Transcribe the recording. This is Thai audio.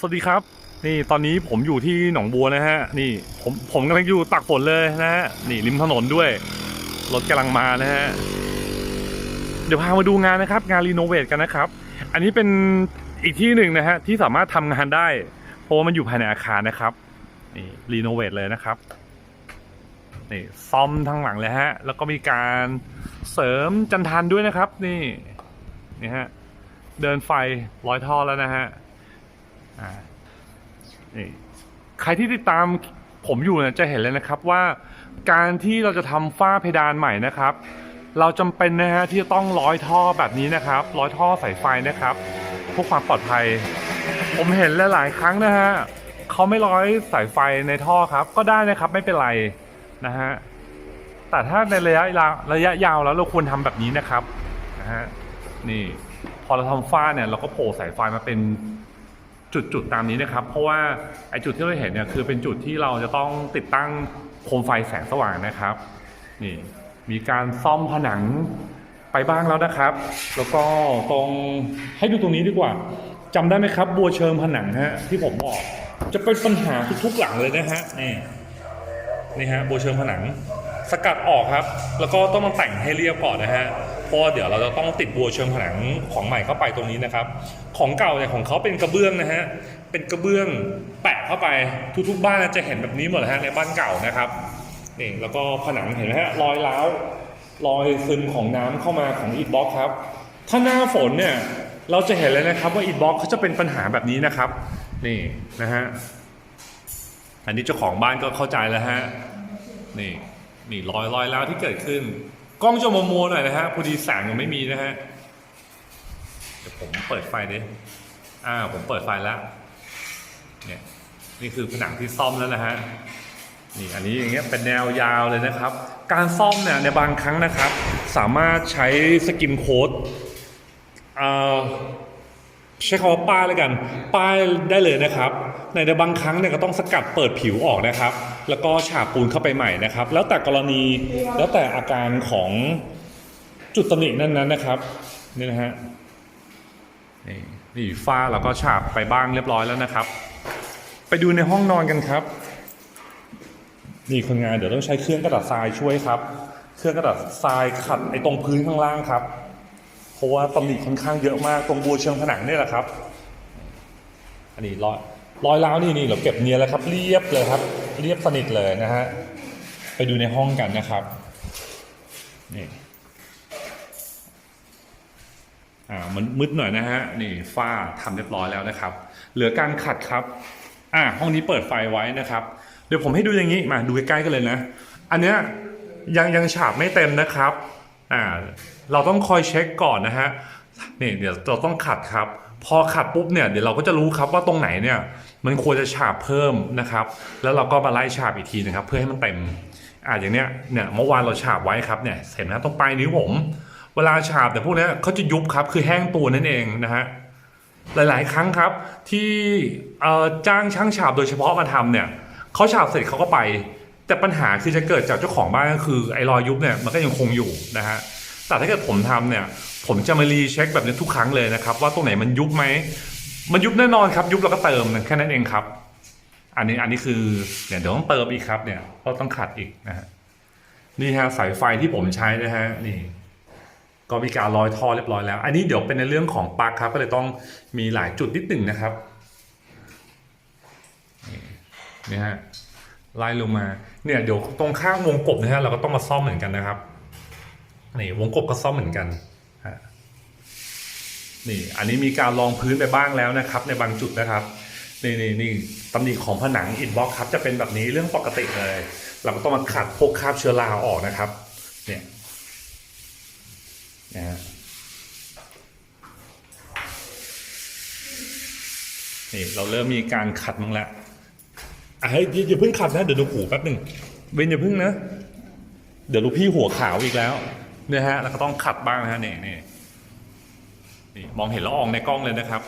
สวัสดีครับ นี่ตอนนี้ผมอยู่ที่หนองบัวนะฮะ นี่ผมผมกำลังอยู่ตักฝนเลยนะฮะนี่ริมถนนด้วยรถกำลังมานะฮะเดี๋ยวพามาดูงานนะครับ งานรีโนเวทกันนะครับ อันนี้เป็นอีกที่หนึ่งนะฮะที่สามารถทำงานได้ เพราะว่ามันอยู่ภายในอาคารนะครับนี่รีโนเวทเลยนะครับนี่ซ่อมทั้งหลังเลยฮะ แล้วก็มีการเสริมจันทันด้วยนะครับ นี่นี่ฮะเดินไฟร้อยท่อแล้วนะฮะ อ่านี่ใครที่ติดตามผมอยู่เนี่ยจะเห็นเลยนะครับว่าการที่เราจะทำฝ้าเพดานใหม่นะครับ เราจำเป็นนะฮะที่จะต้องร้อยท่อแบบนี้นะครับ ร้อยท่อสายไฟนะครับเพื่อความปลอดภัย ผมเห็นลหลายๆครั้งนะฮะเขาไม่ร้อยสายไฟในท่อครับ ก็ได้นะครับไม่เป็นไรนะฮะแต่ถ้าในระยะระยะยาวแล้วเราควรทำแบบนี้นะครับนะฮะนี่พอเราทำฝ้าเนี่ยเราก็โผล่สายไฟมาเป็น จุดๆตามนี้นะครับ เพราะว่าไอ้จุดที่เราเห็นเนี่ยคือเป็นจุดที่เราจะต้องติดตั้งโคมไฟแสงสว่างนะครับนี่มีการซ่อมผนังไปบ้างแล้วนะครับ แล้วก็ตรงให้ดูตรงนี้ดีกว่าจำได้ไหมครับ บัวเชิงผนังฮะที่ผมบอกจะเป็นปัญหาทุกๆหลังเลยนะฮะนี่นี่ฮะบัวเชิงผนังสกัดออกครับ แล้วก็ต้องมาแต่งให้เรียบก่อนนะฮะ เพราะเดี๋ยวเราจะต้องติดบัวเชิงผนังของใหม่เข้าไปตรงนี้นะครับ ของเก่าเนี่ยของเขาเป็นกระเบื้องนะฮะเป็นกระเบื้องแปะเข้าไปทุกๆบ้านจะเห็นแบบนี้หมดฮะในบ้านเก่านะครับนี่แล้วก็ผนังเห็นไหมฮะรอยร้าวรอยซึมของน้ำเข้ามาของอิฐบล็อกครับ ถ้าหน้าฝนเนี่ยเราจะเห็นเลยนะครับว่าอิฐบล็อกเขาจะเป็นปัญหาแบบนี้นะครับนี่นะฮะอันนี้เจ้าของบ้านก็เข้าใจแล้วฮะนี่นี่รอยรอยแล้วที่เกิดขึ้น กล้องจะมัวมัวๆหน่อยนะฮะพอดีแสงยังไม่มีนะฮะเดี๋ยวผมเปิดไฟดิอ่าผมเปิดไฟแล้วเนี่ยนี่คือผนังที่ซ่อมแล้วนะฮะนี่อันนี้อย่างเงี้ยเป็นแนวยาวเลยนะครับ การซ่อมเนี่ยในบางครั้งนะครับ สามารถใช้สกิมโค้ดเอ่อ ใช้คำว่าป้ายแล้วกัน ป้ายได้เลยนะครับ ในบางครั้งเนี่ยก็ต้องสกัดเปิดผิวออกนะครับ แล้วก็ฉาบปูนเข้าไปใหม่นะครับ แล้วแต่กรณีแล้วแต่อาการของจุดตำหนินั้นๆนะครับนี่นะฮะนี่ฝ้าเราก็ฉาบไปบ้างเรียบร้อยแล้วนะครับ ไปดูในห้องนอนกันครับ นี่คนงานเดี๋ยวต้องใช้เครื่องกระดาษทรายช่วยครับ เครื่องกระดาษทรายขัดไอ้ตรงพื้นข้างล่างครับ เพราะว่าตำหนิค่อนข้างเยอะมากตรงบัวเชิงผนังนี่แหละครับ อันนี้รอยรอยร้าวนี่นี่เราเก็บเนียนแล้วครับ เรียบเลยครับ เรียบสนิทเลยนะฮะไปดูในห้องกันนะครับนี่อ่ามันมืดหน่อยนะฮะนี่ฝ้าทำเรียบร้อยแล้วนะครับ เหลือการขัดครับอ่าห้องนี้เปิดไฟไว้นะครับ เดี๋ยวผมให้ดูอย่างนี้มาดูใกล้ๆกันเลยนะ อันเนี้ยยังยังฉาบไม่เต็มนะครับ อ่าเราต้องคอยเช็คก่อนนะฮะนี่เดี๋ยวเราต้องขัดครับ พอขัดปุ๊บเนี่ยเดี๋ยวเราก็จะรู้ครับว่าตรงไหนเนี่ยมันควรจะฉาบเพิ่มนะครับ แล้วเราก็มาไล่ฉาบอีกทีนะครับ เพื่อให้มันเต็มอ่าอย่างเนี้ยเนี่ยเมื่อวานเราฉาบไว้ครับเนี่ยเห็นไหมตรงปลายนิ้วผม เวลาฉาบแต่พวกนี้เขาจะยุบครับคือแห้งตัวนั่นเองนะฮะหลาย ๆ ครั้งครับที่จ้างช่างฉาบโดยเฉพาะมาทำเนี่ยเขาฉาบเสร็จเขาก็ไป แต่ปัญหาคือจะเกิดจากเจ้าของบ้านก็คือไอ้รอยยุบเนี่ยมันก็ยังคงอยู่นะฮะแต่ถ้าเกิดผมทำเนี่ย ผมจะมารีเช็คแบบนี้ทุกครั้งเลยนะครับ ว่าตรงไหนมันยุบไหมมันยุบแน่นอนครับ ยุบแล้วก็เติมแค่นั้นเองครับ อันนี้อันนี้คือเนี่ยเดี๋ยวต้องเติมอีกครับเนี่ยเพราะต้องขัดอีกนะฮะนี่ฮะสายไฟที่ผมใช้นะฮะนี่ ก็มีการร้อยท่อเรียบร้อยแล้ว อันนี้เดี๋ยวเป็นในเรื่องของปลั๊กครับ ก็เลยต้องมีหลายจุดนิดหนึ่งนะครับนี่นี่ฮะ ไล่ลงมาเนี่ยเดี๋ยวตรงข้างวงกบนะฮะเราก็ต้องมาซ่อมเหมือนกันนะครับนี่วงกบก็ซ่อมเหมือนกันนี่อันนี้มีการรองพื้นไปบ้างแล้วนะครับ ในบางจุดนะครับนี่นี่นี่ตำหนิของผนังอิฐบล็อกครับจะเป็นแบบนี้เรื่องปกติเลย เราก็ต้องมาขัดพวกคราบเชื้อราออกนะครับ เนี่ยนะฮะนี่เราเริ่มมีการขัดมั้งแล้ว อะเฮ้ยอย่าอย่าเพิ่งขัดนะ เดี๋ยวดูหูแป๊บหนึ่งเวนอย่าเพิ่งนะ เดี๋ยวลูกพี่หัวขาวอีกแล้วเนี่ยฮะ แล้วก็ต้องขัดบ้างนะฮะนี่นี่นี่มองเห็นละอองในกล้องเลยนะครับ